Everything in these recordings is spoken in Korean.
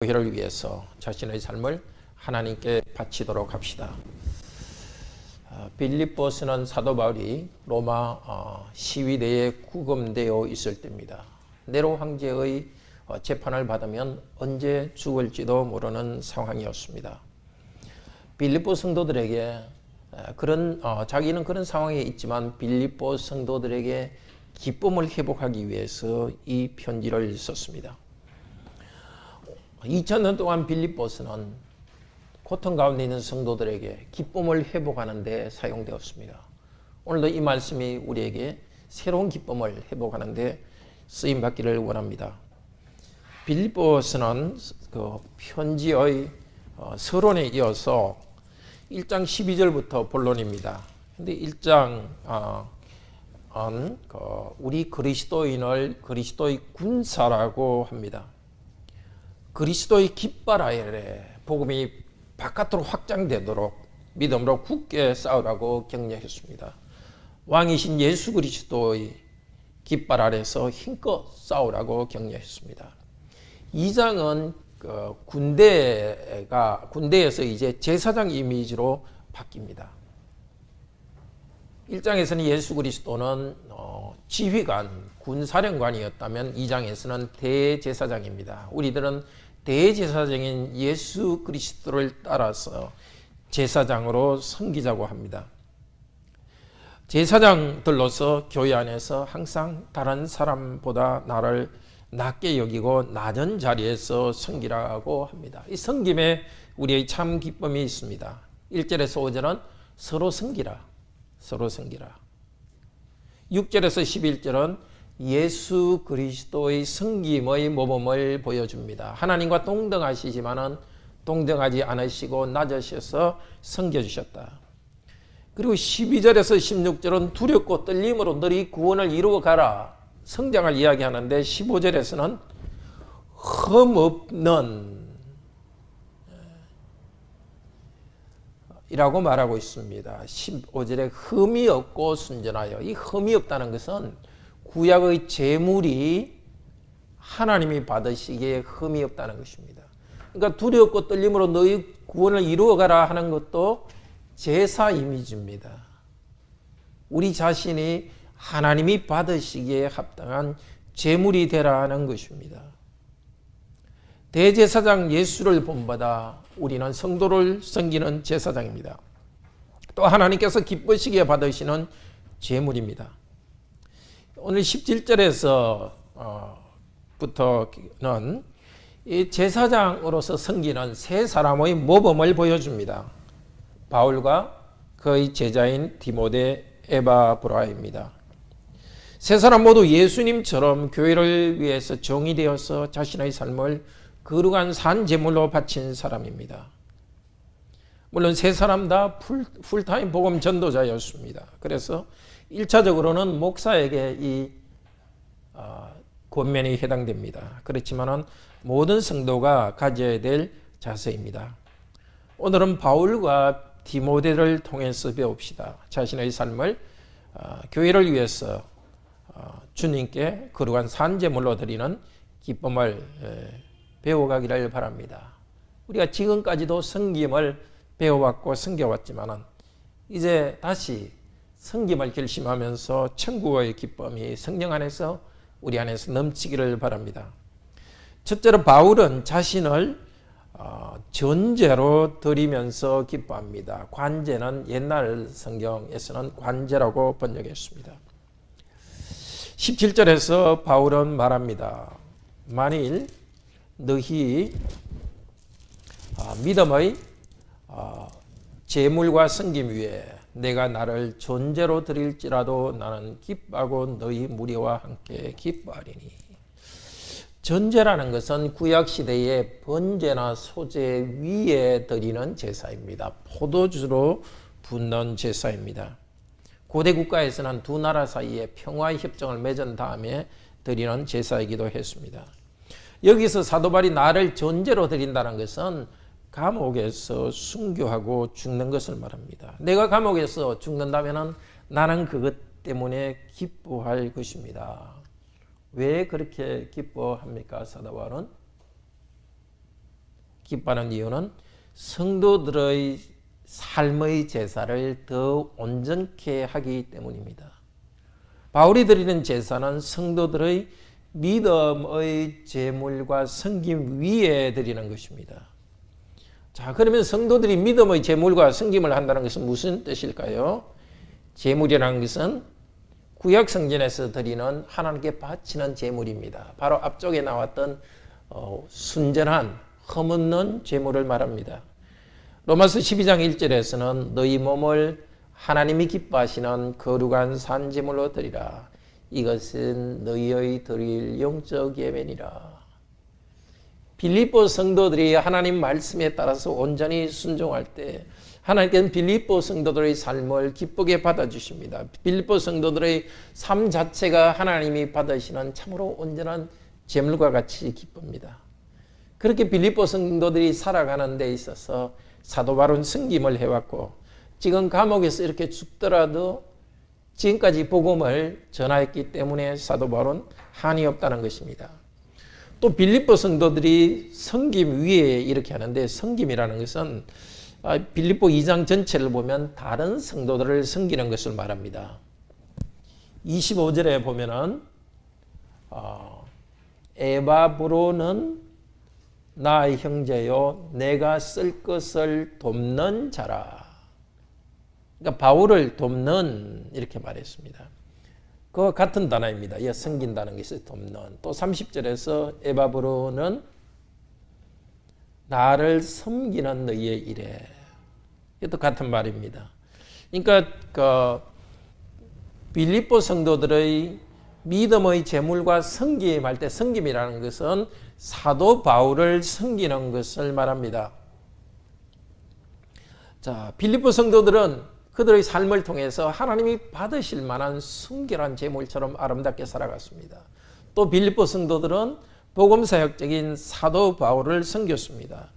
교회를 위해서 자신의 삶을 하나님께 바치도록 합시다. 어, 빌립보스는 사도 바울이 로마 어, 시위대에 구금되어 있을 때입니다. 네로 황제의 어, 재판을 받으면 언제 죽을지도 모르는 상황이었습니다. 빌립보 성도들에게 그런 자기는 그런 상황에 있지만 빌립보 성도들에게 기쁨을 회복하기 위해서 이 편지를 썼습니다. 2000년 동안 빌립보스는 고통 가운데 있는 성도들에게 기쁨을 회복하는 데 사용되었습니다. 오늘도 이 말씀이 우리에게 새로운 기쁨을 회복하는 데 쓰임 받기를 원합니다. 빌립보스는 그 편지의 어, 서론에 이어서 1장 12절부터 본론입니다. 근데 1장 어, 그 우리 그리스도인을 그리스도의 군사라고 합니다. 그리스도의 깃발 아래 복음이 바깥으로 확장되도록 믿음으로 굳게 싸우라고 격려했습니다. 왕이신 예수 그리스도의 깃발 아래서 힘껏 싸우라고 격려했습니다. 2장은 그 군대가 군대에서 이제 제사장 이미지로 바뀝니다. 1장에서는 예수 그리스도는 어, 지휘관, 군사령관이었다면 2장에서는 대제사장입니다. 우리들은 대제사장인 예수 그리스도를 따라서 제사장으로 섬기자고 합니다. 제사장들로서 교회 안에서 항상 다른 사람보다 나를 낮게 여기고 낮은 자리에서 섬기라고 합니다. 이 섬김에 우리의 참 기쁨이 있습니다. 1절에서 5절은 서로 섬기라. 서로 섬기라. 6절에서 11절은 예수 그리스도의 성김의 모범을 보여줍니다. 하나님과 동등하시지만은 동등하지 않으시고 낮으셔서 섬겨주셨다. 그리고 12절에서 16절은 두렵고 떨림으로 너희 구원을 이루어 가라. 성장을 이야기하는데 15절에서는 흠없는 이라고 말하고 있습니다. 15절에 흠이 없고 순전하여. 이 흠이 없다는 것은 구약의 재물이 하나님이 받으시기에 흠이 없다는 것입니다. 그러니까 두렵고 떨림으로 너희 구원을 이루어가라 하는 것도 제사 이미지입니다. 우리 자신이 하나님이 받으시기에 합당한 재물이 되라는 것입니다. 대제사장 예수를 본받아 우리는 성도를 섬기는 제사장입니다. 또 하나님께서 기쁘시기에 받으시는 제물입니다. 오늘 17절에서 부터는 이 제사장으로서 섬기는 세 사람의 모범을 보여줍니다. 바울과 그의 제자인 디모데 에바 브라입니다. 세 사람 모두 예수님처럼 교회를 위해서 정의 되어서 자신의 삶을 거룩한 산 제물로 바친 사람입니다. 물론 세 사람 다 풀, 풀타임 복음 전도자였습니다. 그래서 1차적으로는 목사에게 이 어, 권면이 해당됩니다. 그렇지만 모든 성도가 가져야 될 자세입니다. 오늘은 바울과 디모데를 통해서 배웁시다. 자신의 삶을 어, 교회를 위해서 어, 주님께 거룩한 산제물로 드리는 기쁨을 배워가기를 바랍니다. 우리가 지금까지도 성김을 배워왔고 섬겨왔지만 이제 다시 성김을 결심하면서 천국의 기쁨이 성령 안에서 우리 안에서 넘치기를 바랍니다. 첫째로 바울은 자신을 어, 전제로 드리면서 기뻐합니다. 관제는 옛날 성경에서는 관제라고 번역했습니다. 17절에서 바울은 말합니다. 만일 너희 어, 믿음의 어, 재물과 성김 위에 내가 나를 존재로 드릴지라도 나는 기뻐하고 너희 무리와 함께 기뻐하리니. 전제라는 것은 구약 시대의 번제나 소제 위에 드리는 제사입니다. 포도주로 붓는 제사입니다. 고대 국가에서는 두 나라 사이에 평화 협정을 맺은 다음에 드리는 제사이기도 했습니다. 여기서 사도발이 나를 전제로 드린다는 것은 감옥에서 순교하고 죽는 것을 말합니다. 내가 감옥에서 죽는다면 나는 그것 때문에 기뻐할 것입니다. 왜 그렇게 기뻐합니까? 사도바울은 기뻐하는 이유는 성도들의 삶의 제사를 더 온전케 하기 때문입니다. 바울이 드리는 제사는 성도들의 믿음의 제물과 성김 위에 드리는 것입니다. 자, 그러면 성도들이 믿음의 제물과 성김을 한다는 것은 무슨 뜻일까요? 제물이라는 것은 구약 성전에서 드리는 하나님께 바치는 제물입니다. 바로 앞쪽에 나왔던 어, 순전한 흠없는 제물을 말합니다. 로마서 12장 1절에서는 너희 몸을 하나님이 기뻐하시는 거룩한 산제물로 드리라. 이것은 너희의 드릴 영적 예배니라. 빌립보 성도들이 하나님 말씀에 따라서 온전히 순종할 때 하나님께는 빌립보 성도들의 삶을 기쁘게 받아주십니다. 빌립보 성도들의 삶 자체가 하나님이 받으시는 참으로 온전한 재물과 같이 기쁩니다. 그렇게 빌립보 성도들이 살아가는 데 있어서 사도 바론 승김을 해왔고 지금 감옥에서 이렇게 죽더라도 지금까지 복음을 전하였기 때문에 사도 바론 한이 없다는 것입니다. 또 빌립보 성도들이 성김 위에 이렇게 하는데 성김이라는 것은 아, 빌립보 2장 전체를 보면 다른 성도들을 섬기는 것을 말합니다. 25절에 보면은 어, 에바브로는 나의 형제요 내가 쓸 것을 돕는 자라. 그러니까 바울을 돕는 이렇게 말했습니다. 그 같은 단어입니다. 예, 섬긴다는 것이 돕는. 또 30절에서 에바브로는 나를 섬기는 너희의 일에. 이것도 같은 말입니다. 그러니까 그 빌립보 성도들의 믿음의 제물과 섬김할 때 섬김이라는 것은 사도 바울을 섬기는 것을 말합니다. 자, 빌립보 성도들은 그들의 삶을 통해서 하나님이 받으실 만한 순결한 제물처럼 아름답게 살아갔습니다. 또 빌립보 성도들은 복음 사역적인 사도 바울을 섬겼습니다.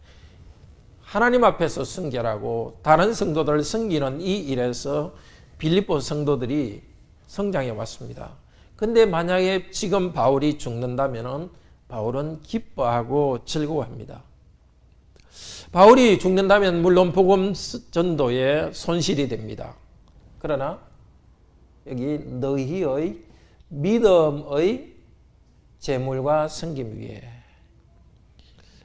하나님 앞에서 순결하고 다른 성도들을 섬기는 이 일에서 빌립보 성도들이 성장해 왔습니다. 근데 만약에 지금 바울이 죽는다면 바울은 기뻐하고 즐거워합니다. 바울이 죽는다면 물론 복음 전도에 손실이 됩니다. 그러나 여기 너희의 믿음의 재물과 성김 위에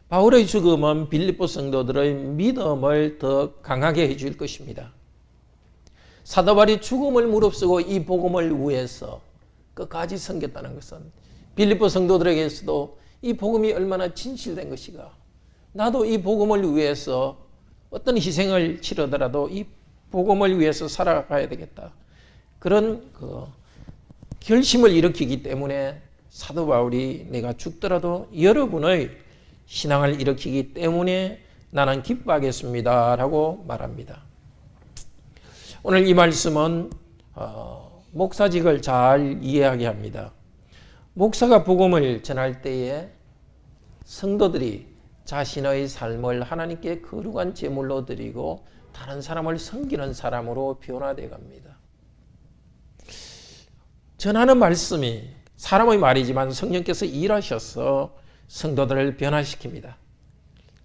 바울의 죽음은 빌립보 성도들의 믿음을 더 강하게 해줄 것입니다. 사도바리 죽음을 무릅쓰고 이 복음을 위해서 끝까지 섬겼다는 것은 빌립보 성도들에게서도 이 복음이 얼마나 진실된 것이가 나도 이 복음을 위해서 어떤 희생을 치르더라도 이 복음을 위해서 살아가야 되겠다. 그런 그 결심을 일으키기 때문에 사도 바울이 내가 죽더라도 여러분의 신앙을 일으키기 때문에 나는 기뻐하겠습니다 라고 말합니다. 오늘 이 말씀은 어, 목사직을 잘 이해하게 합니다. 목사가 복음을 전할 때에 성도들이 자신의 삶을 하나님께 거룩한 제물로 드리고 다른 사람을 섬기는 사람으로 변화되어 갑니다. 전하는 말씀이 사람의 말이지만 성령께서 일하셔서 성도들을 변화시킵니다.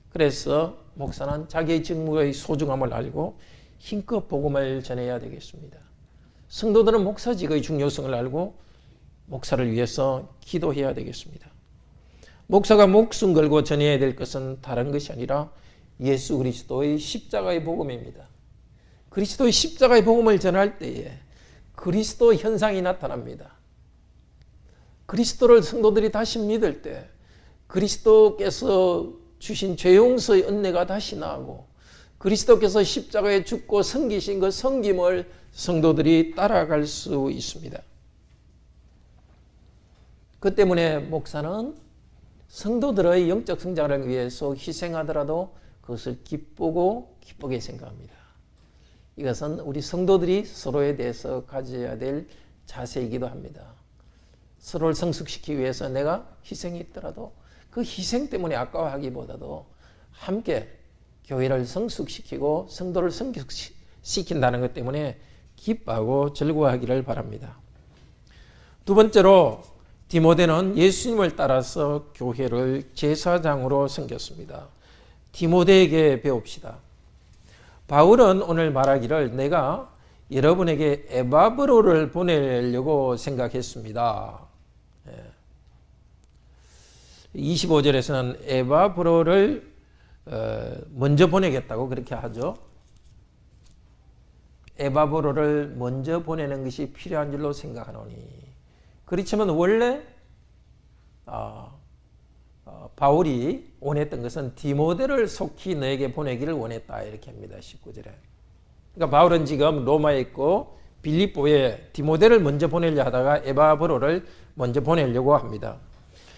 그래서 목사는 자기의 직무의 소중함을 알고 힘껏 복음을 전해야 되겠습니다. 성도들은 목사직의 중요성을 알고 목사를 위해서 기도해야 되겠습니다. 목사가 목숨 걸고 전해야 될 것은 다른 것이 아니라 예수 그리스도의 십자가의 복음입니다. 그리스도의 십자가의 복음을 전할 때에 그리스도 현상이 나타납니다. 그리스도를 성도들이 다시 믿을 때 그리스도께서 주신 죄 용서의 은혜가 다시 나고 그리스도께서 십자가에 죽고 섬기신 그 섬김을 성도들이 따라갈 수 있습니다. 그 때문에 목사는 성도들의 영적 성장을 위해서 희생하더라도 그것을 기쁘고 기쁘게 생각합니다. 이것은 우리 성도들이 서로에 대해서 가져야 될 자세이기도 합니다. 서로를 성숙시키기 위해서 내가 희생이 있더라도 그 희생 때문에 아까워하기보다도 함께 교회를 성숙시키고 성도를 성숙시킨다는 것 때문에 기뻐하고 즐거워하기를 바랍니다. 두 번째로 디모데는 예수님을 따라서 교회를 제사장으로 섬겼습니다. 디모데에게 배웁시다. 바울은 오늘 말하기를 내가 여러분에게 에바브로를 보내려고 생각했습니다. 25절에서는 에바브로를 어, 먼저 보내겠다고 그렇게 하죠. 에바브로를 먼저 보내는 것이 필요한 줄로 생각하노니. 그렇지만 원래 어, 어, 바울이 원했던 것은 디모데를 속히 너에게 보내기를 원했다 이렇게 합니다. 19절에. 그러니까 바울은 지금 로마에 있고 빌립보에 디모데를 먼저 보내려 하다가 에바브로를 먼저 보내려고 합니다.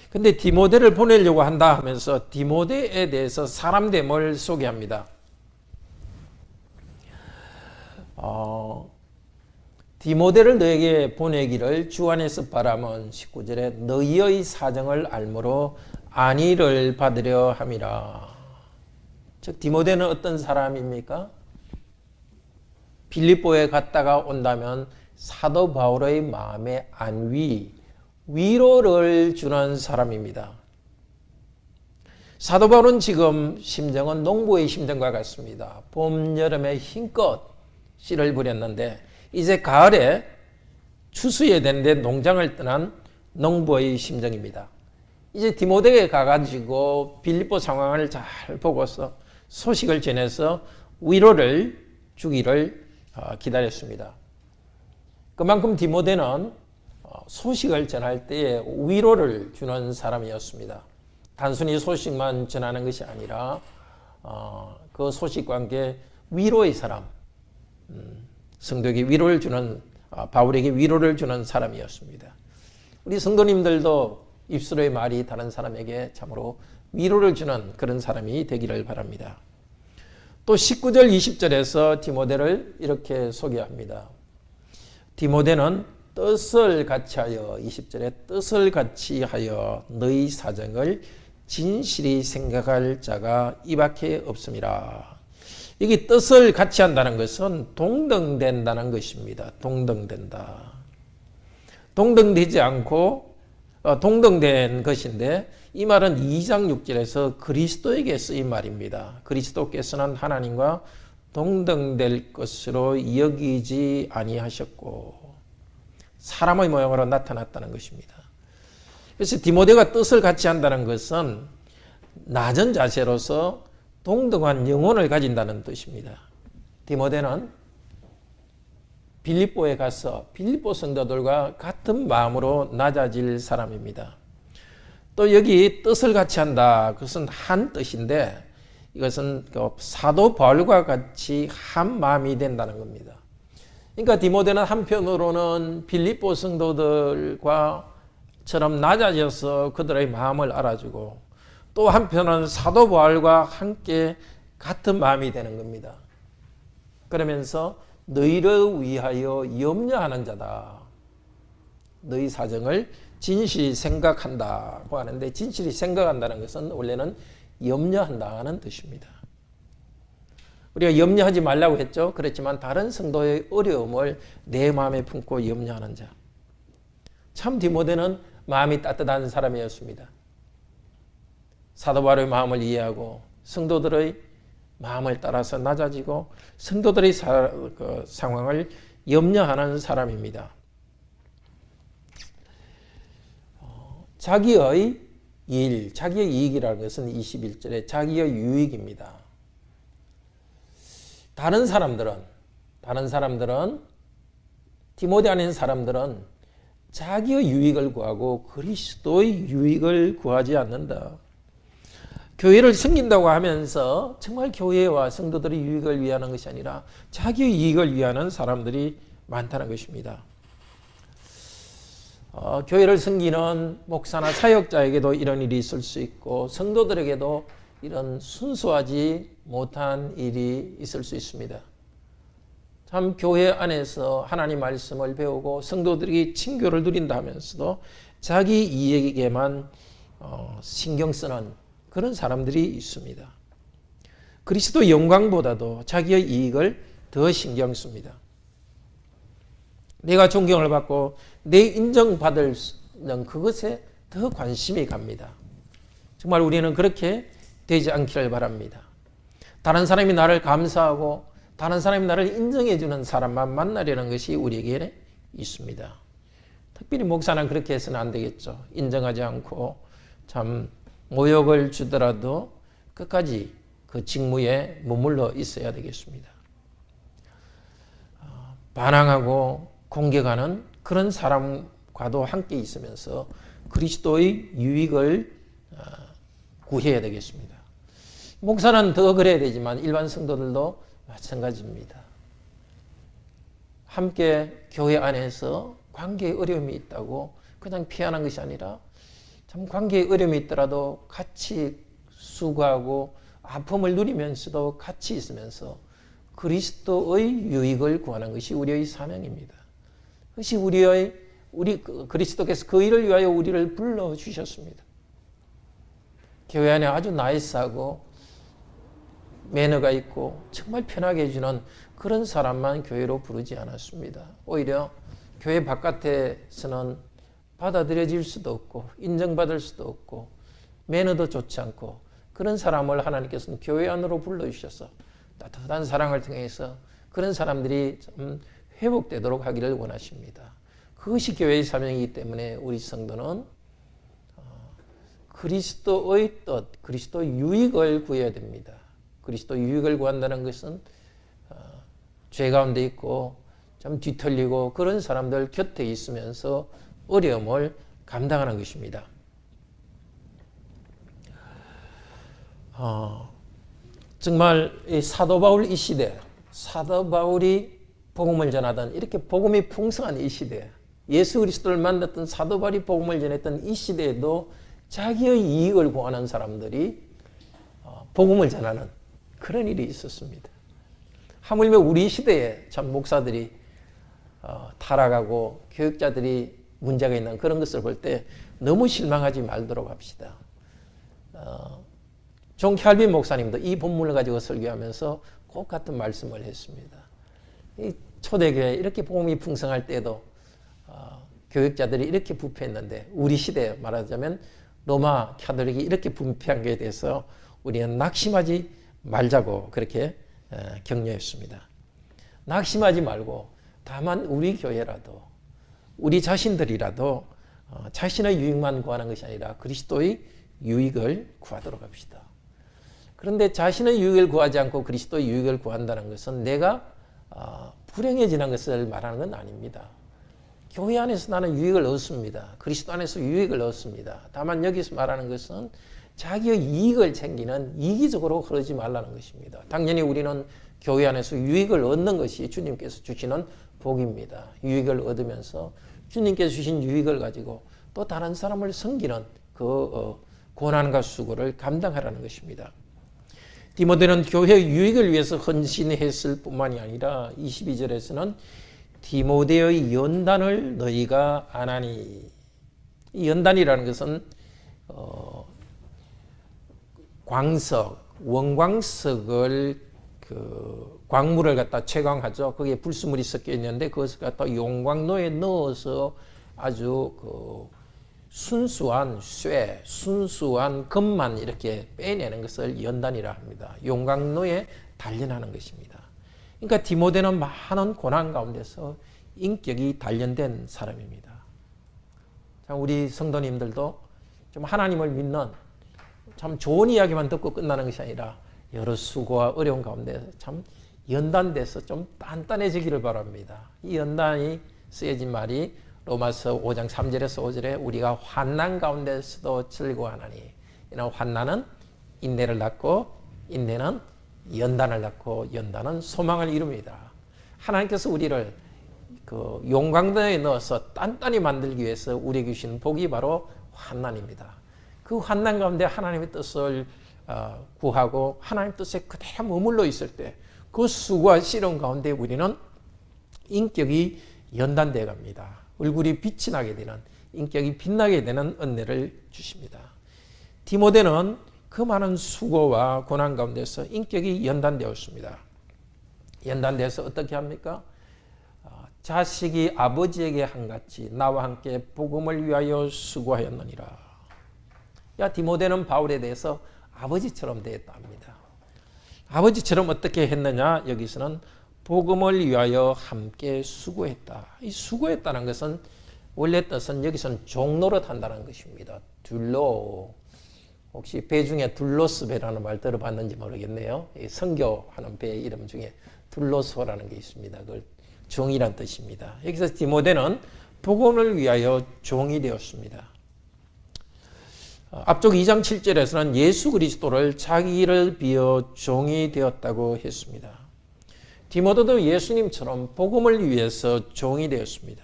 근데 디모데를 보내려고 한다 하면서 디모데에 대해서 사람됨을 소개합니다. 어, 디모데를 너에게 보내기를 주 안에서 바람은 19절에 너희의 사정을 알므로 안위를 받으려 함이라. 즉 디모데는 어떤 사람입니까? 빌립보에 갔다가 온다면 사도 바울의 마음의 안위, 위로를 주는 사람입니다. 사도 바울은 지금 심정은 농부의 심정과 같습니다. 봄, 여름에 힘껏 씨를 부렸는데 이제 가을에 추수해야 되는데 농장을 떠난 농부의 심정입니다. 이제 디모데에 가가지고 빌립보 상황을 잘 보고서 소식을 전해서 위로를 주기를 어, 기다렸습니다. 그만큼 디모데는 소식을 전할 때에 위로를 주는 사람이었습니다. 단순히 소식만 전하는 것이 아니라 어, 그 소식과 함께 위로의 사람, 음, 성도에게 위로를 주는 아, 바울에게 위로를 주는 사람이었습니다. 우리 성도님들도 입술의 말이 다른 사람에게 참으로 위로를 주는 그런 사람이 되기를 바랍니다. 또 19절 20절에서 디모데를 이렇게 소개합니다. 디모데는 뜻을 같이 하여 20절에 뜻을 같이 하여 너희 사정을 진실히 생각할 자가 이밖에 없습니다. 여기 뜻을 같이 한다는 것은 동등된다는 것입니다. 동등된다. 동등되지 않고 어, 동등된 것인데 이 말은 2장 6절에서 그리스도에게 쓰인 말입니다. 그리스도께서는 하나님과 동등될 것으로 여기지 아니하셨고 사람의 모양으로 나타났다는 것입니다. 그래서 디모데가 뜻을 같이 한다는 것은 낮은 자세로서 동등한 영혼을 가진다는 뜻입니다. 디모데는 빌립보에 가서 빌립보 성도들과 같은 마음으로 낮아질 사람입니다. 또 여기 뜻을 같이 한다. 그것은 한 뜻인데 이것은 그 사도 바울과 같이 한 마음이 된다는 겁니다. 그러니까 디모데는 한편으로는 빌립보 성도들과처럼 낮아져서 그들의 마음을 알아주고 또 한편은 사도 바울과 함께 같은 마음이 되는 겁니다. 그러면서 너희를 위하여 염려하는 자다. 너희 사정을 진실히 생각한다고 하는데 진실히 생각한다는 것은 원래는 염려한다는 뜻입니다. 우리가 염려하지 말라고 했죠. 그렇지만 다른 성도의 어려움을 내 마음에 품고 염려하는 자. 참 디모데는 마음이 따뜻한 사람이었습니다. 사도 바울의 마음을 이해하고 성도들의 마음을 따라서 낮아지고 성도들의 사, 그 상황을 염려하는 사람입니다. 어, 자기의 일, 자기의 이익이라는 것은 21절에 자기의 유익입니다. 다른 사람들은 다른 사람들은 디모데 아닌 사람들은 자기의 유익을 구하고 그리스도의 유익을 구하지 않는다. 교회를 섬긴다고 하면서 정말 교회와 성도들의 유익을 위하는 것이 아니라 자기의 이익을 위하는 사람들이 많다는 것입니다. 어, 교회를 섬기는 목사나 사역자에게도 이런 일이 있을 수 있고 성도들에게도 이런 순수하지 못한 일이 있을 수 있습니다. 참 교회 안에서 하나님 말씀을 배우고 성도들이 친교를 누린다 하면서도 자기 이익에게만 어, 신경 쓰는 그런 사람들이 있습니다. 그리스도 영광보다도 자기의 이익을 더 신경 씁니다. 내가 존경을 받고 내 인정받을 그것에 더 관심이 갑니다. 정말 우리는 그렇게 되지 않기를 바랍니다. 다른 사람이 나를 감사하고 다른 사람이 나를 인정해 주는 사람만 만나려는 것이 우리에게 있습니다. 특별히 목사는 그렇게 해서는 안 되겠죠. 인정하지 않고 참 모욕을 주더라도 끝까지 그 직무에 머물러 있어야 되겠습니다. 어, 반항하고 공격하는 그런 사람과도 함께 있으면서 그리스도의 유익을 어, 구해야 되겠습니다. 목사는 더 그래야 되지만 일반 성도들도 마찬가지입니다. 함께 교회 안에서 관계에 어려움이 있다고 그냥 피하는 것이 아니라 참 관계에 어려움이 있더라도 같이 수고하고 아픔을 누리면서도 같이 있으면서 그리스도의 유익을 구하는 것이 우리의 사명입니다. 그것이 우리의 우리 그 그리스도께서 그 일을 위하여 우리를 불러 주셨습니다. 교회 안에 아주 나이스하고 매너가 있고 정말 편하게 해주는 그런 사람만 교회로 부르지 않았습니다. 오히려 교회 바깥에서는 받아들여질 수도 없고 인정받을 수도 없고 매너도 좋지 않고 그런 사람을 하나님께서는 교회 안으로 불러주셔서 따뜻한 사랑을 통해서 그런 사람들이 좀 회복되도록 하기를 원하십니다. 그것이 교회의 사명이기 때문에 우리 성도는 어, 그리스도의 뜻, 그리스도 유익을 구해야 됩니다. 그리스도 유익을 구한다는 것은 어, 죄 가운데 있고 좀 뒤틀리고 그런 사람들 곁에 있으면서 어려움을 감당하는 것입니다. 어, 정말 사도 바울 이 시대, 사도 바울이 복음을 전하던 이렇게 복음이 풍성한 이 시대, 예수 그리스도를 만났던 사도 바울이 복음을 전했던 이 시대에도 자기의 이익을 구하는 사람들이 어, 복음을 전하는 그런 일이 있었습니다. 하물며 우리 시대에 참 목사들이 어, 타락하고 교육자들이 문제가 있는 그런 것을 볼 때 너무 실망하지 말도록 합시다. 어, 존 켈빈 목사님도 이 본문을 가지고 설교하면서 꼭 같은 말씀을 했습니다. 이 초대교회 이렇게 복음이 풍성할 때도 어, 교육자들이 이렇게 부패했는데 우리 시대에 말하자면 로마 카톨릭이 이렇게 부패한 것에 대해서 우리는 낙심하지 말자고 그렇게 어, 격려했습니다. 낙심하지 말고 다만 우리 교회라도 우리 자신들이라도 어, 자신의 유익만 구하는 것이 아니라 그리스도의 유익을 구하도록 합시다. 그런데 자신의 유익을 구하지 않고 그리스도의 유익을 구한다는 것은 내가 어, 불행해지는 것을 말하는 건 아닙니다. 교회 안에서 나는 유익을 얻습니다. 그리스도 안에서 유익을 얻습니다. 다만 여기서 말하는 것은 자기의 이익을 챙기는 이기적으로 그러지 말라는 것입니다. 당연히 우리는 교회 안에서 유익을 얻는 것이 주님께서 주시는 복입니다. 유익을 얻으면서 주님께서 주신 유익을 가지고 또 다른 사람을 섬기는 그 어, 고난과 수고를 감당하라는 것입니다. 디모데는 교회 유익을 위해서 헌신했을 뿐만이 아니라 22절에서는 디모데의 연단을 너희가 안 하니 이 연단이라는 것은 어, 광석, 원광석을 그 광물을 갖다 채광하죠. 거기에 불순물이 섞여 있는데 그것을 갖다 용광로에 넣어서 아주 그 순수한 쇠, 순수한 금만 이렇게 빼내는 것을 연단이라 합니다. 용광로에 단련하는 것입니다. 그러니까 디모데는 많은 고난 가운데서 인격이 단련된 사람입니다. 자, 우리 성도님들도 좀 하나님을 믿는 참 좋은 이야기만 듣고 끝나는 것이 아니라 여러 수고와 어려운 가운데 참 연단돼서 좀 단단해지기를 바랍니다. 이 연단이 쓰여진 말이 로마서 5장 3절에서 5절에 우리가 환난 가운데서도 즐거워하나니 이는 환난은 인내를 낳고 인내는 연단을 낳고 연단은 소망을 이룹니다. 하나님께서 우리를 그 용광도에 넣어서 단단히 만들기 위해서 우리에게 주신 복이 바로 환난입니다. 그 환난 가운데 하나님의 뜻을 어, 구하고 하나님 뜻에 그대로 머물러 있을 때 그 수고와 시련 가운데 우리는 인격이 연단되어 갑니다. 얼굴이 빛이 나게 되는 인격이 빛나게 되는 은혜를 주십니다. 디모데는 그 많은 수고와 고난 가운데서 인격이 연단되었습니다. 연단돼서 어떻게 합니까? 어, 자식이 아버지에게 한같이 나와 함께 복음을 위하여 수고하였느니라. 야 디모데는 바울에 대해서 아버지처럼 되었다 합니다. 아버지처럼 어떻게 했느냐? 여기서는 복음을 위하여 함께 수고했다. 이 수고했다는 것은 원래 뜻은 여기서는 종로릇 한다는 것입니다. 둘로 혹시 배 중에 둘로스 배라는 말 들어봤는지 모르겠네요. 성교하는 배 이름 중에 둘로스라는 게 있습니다. 그걸 종이란 뜻입니다. 여기서 디모데는 복음을 위하여 종이 되었습니다. 앞쪽 2장 7절에서는 예수 그리스도를 자기를 비어 종이 되었다고 했습니다. 디모데도 예수님처럼 복음을 위해서 종이 되었습니다.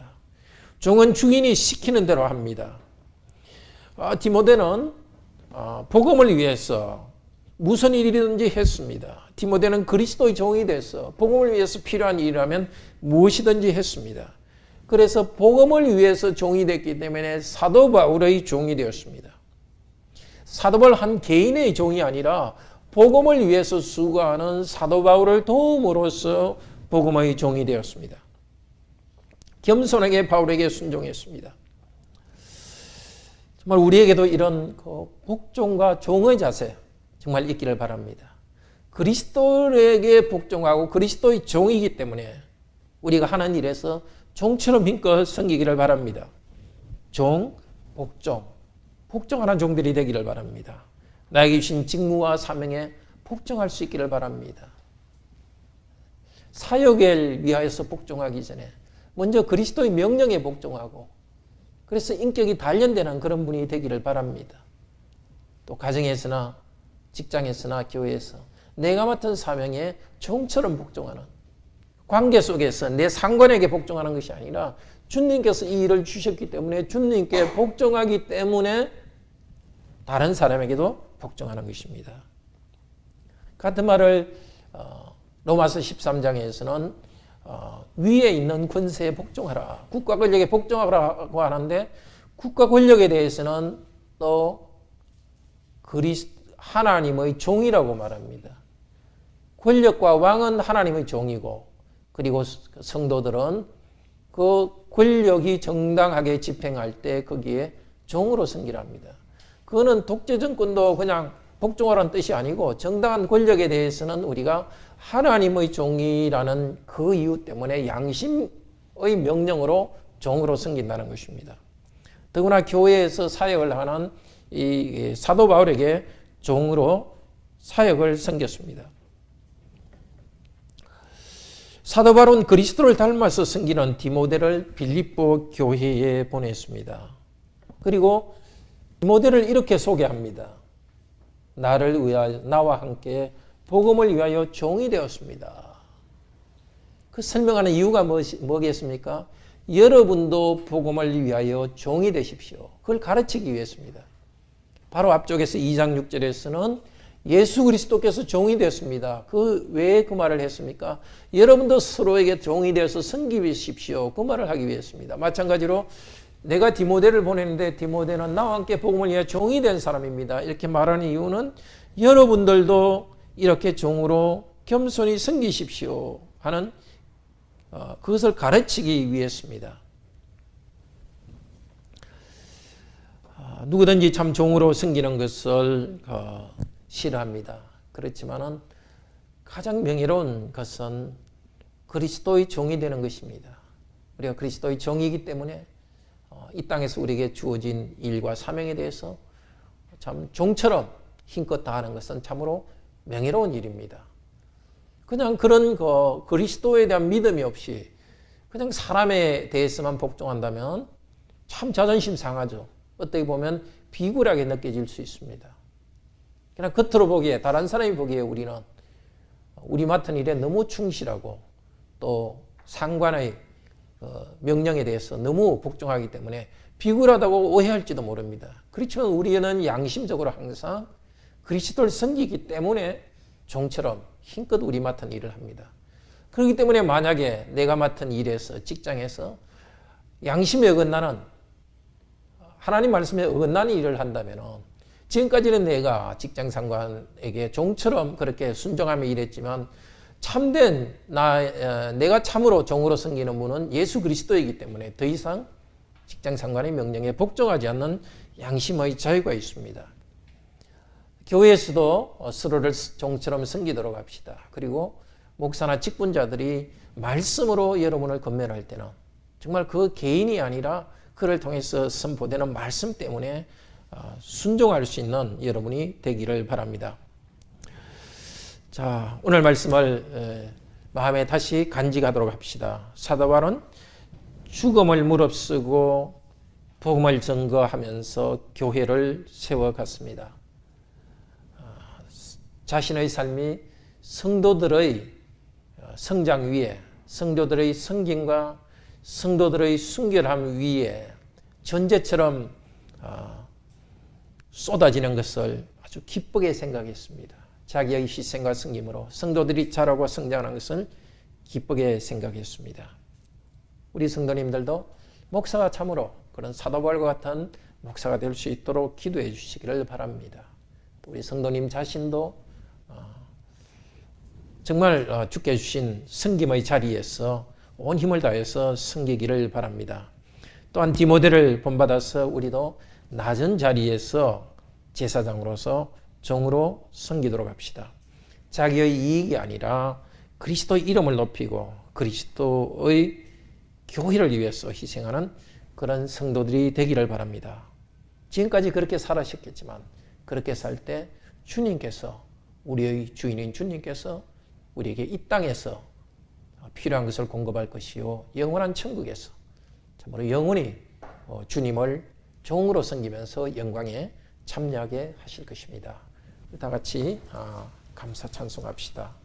종은 주인이 시키는 대로 합니다. 아, 디모데는 아, 복음을 위해서 무슨 일이든지 했습니다. 디모데는 그리스도의 종이 돼서 복음을 위해서 필요한 일이라면 무엇이든지 했습니다. 그래서 복음을 위해서 종이 됐기 때문에 사도 바울의 종이 되었습니다. 사도 바울 한 개인의 종이 아니라 복음을 위해서 수고하는 사도 바울을 도움으로써 복음의 종이 되었습니다. 겸손하게 바울에게 순종했습니다. 정말 우리에게도 이런 그 복종과 종의 자세 정말 있기를 바랍니다. 그리스도에게 복종하고 그리스도의 종이기 때문에 우리가 하는 일에서 종처럼 힘껏 섬기기를 바랍니다. 종, 복종, 복종하는 종들이 되기를 바랍니다. 나에게 주신 직무와 사명에 복종할 수 있기를 바랍니다. 사역을 위하여서 복종하기 전에 먼저 그리스도의 명령에 복종하고 그래서 인격이 단련되는 그런 분이 되기를 바랍니다. 또 가정에서나 직장에서나 교회에서 내가 맡은 사명에 종처럼 복종하는 관계 속에서 내 상관에게 복종하는 것이 아니라 주님께서 이 일을 주셨기 때문에 주님께 복종하기 때문에 다른 사람에게도 복종하는 것입니다. 같은 말을 어, 로마서 13장에서는 어, 위에 있는 권세에 복종하라. 국가 권력에 복종하라고 하는데 국가 권력에 대해서는 또 그리스 하나님의 종이라고 말합니다. 권력과 왕은 하나님의 종이고 그리고 성도들은 그 권력이 정당하게 집행할 때 거기에 종으로 승기랍니다. 그거는 독재 정권도 그냥 복종하라는 뜻이 아니고 정당한 권력에 대해서는 우리가 하나님의 종이라는 그 이유 때문에 양심의 명령으로 종으로 섬긴다는 것입니다. 더구나 교회에서 사역을 하는 이 사도 바울에게 종으로 사역을 섬겼습니다. 사도 바울은 그리스도를 닮아서 섬기는 디모데를 빌립보 교회에 보냈습니다. 그리고 디 모데를 이렇게 소개합니다. 나를 위하여 나와 함께 복음을 위하여 종이 되었습니다. 그 설명하는 이유가 뭐겠습니까? 여러분도 복음을 위하여 종이 되십시오. 그걸 가르치기 위해서입니다. 바로 앞쪽에서 2장 6절에서는 예수 그리스도께서 종이 되었습니다. 그 왜 그 말을 했습니까? 여러분도 서로에게 종이 되어서 섬기십시오. 그 말을 하기 위해서입니다. 마찬가지로 내가 디모데를 보냈는데 디모데는 나와 함께 복음을 위해 종이 된 사람입니다. 이렇게 말하는 이유는 여러분들도 이렇게 종으로 겸손히 섬기십시오 하는 어, 그것을 가르치기 위해서입니다. 아, 누구든지 참 종으로 섬기는 것을 어, 싫어합니다. 그렇지만은 가장 명예로운 것은 그리스도의 종이 되는 것입니다. 우리가 그리스도의 종이기 때문에 어, 이 땅에서 우리에게 주어진 일과 사명에 대해서 참 종처럼 힘껏 다하는 것은 참으로 명예로운 일입니다. 그냥 그런 그 그리스도에 대한 믿음이 없이 그냥 사람에 대해서만 복종한다면 참 자존심 상하죠. 어떻게 보면 비굴하게 느껴질 수 있습니다. 그냥 겉으로 보기에 다른 사람이 보기에 우리는 우리 맡은 일에 너무 충실하고 또 상관의 어, 명령에 대해서 너무 복종하기 때문에 비굴하다고 오해할지도 모릅니다. 그렇지만 우리는 양심적으로 항상 그리스도를 섬기기 때문에 종처럼 힘껏 우리 맡은 일을 합니다. 그렇기 때문에 만약에 내가 맡은 일에서 직장에서 양심에 어긋나는 하나님 말씀에 어긋나는 일을 한다면 지금까지는 내가 직장 상관에게 종처럼 그렇게 순종하며 일했지만 참된 나 어, 내가 참으로 종으로 섬기는 분은 예수 그리스도이기 때문에 더 이상 직장 상관의 명령에 복종하지 않는 양심의 자유가 있습니다. 교회에서도 어, 서로를 종처럼 섬기도록 합시다. 그리고 목사나 직분자들이 말씀으로 여러분을 건면할 때는 정말 그 개인이 아니라 그를 통해서 선포되는 말씀 때문에 어, 순종할 수 있는 여러분이 되기를 바랍니다. 자, 오늘 말씀을 에, 마음에 다시 간직하도록 합시다. 사도 바울은 죽음을 무릅쓰고 복음을 증거하면서 교회를 세워갔습니다. 아, 자신의 삶이 성도들의 어, 성장 위에, 성도들의 성김과 성도들의 순결함 위에 전제처럼 어, 쏟아지는 것을 아주 기쁘게 생각했습니다. 자기의 희생과 승김으로 성도들이 자라고 성장하는 것을 기쁘게 생각했습니다. 우리 성도님들도 목사가 참으로 그런 사도바울과 같은 목사가 될 수 있도록 기도해 주시기를 바랍니다. 우리 성도님 자신도 어, 정말 어, 주께 주신 성김의 자리에서 온 힘을 다해서 섬기기를 바랍니다. 또한 디모데를 본받아서 우리도 낮은 자리에서 제사장으로서 종으로 섬기도록 합시다. 자기의 이익이 아니라 그리스도의 이름을 높이고 그리스도의 교회를 위해서 희생하는 그런 성도들이 되기를 바랍니다. 지금까지 그렇게 살아셨겠지만 그렇게 살 때 주님께서 우리의 주인인 주님께서 우리에게 이 땅에서 필요한 것을 공급할 것이요 영원한 천국에서 참으로 영원히 어, 주님을 종으로 섬기면서 영광에 참여하게 하실 것입니다. 다 같이 아, 감사 찬송합시다.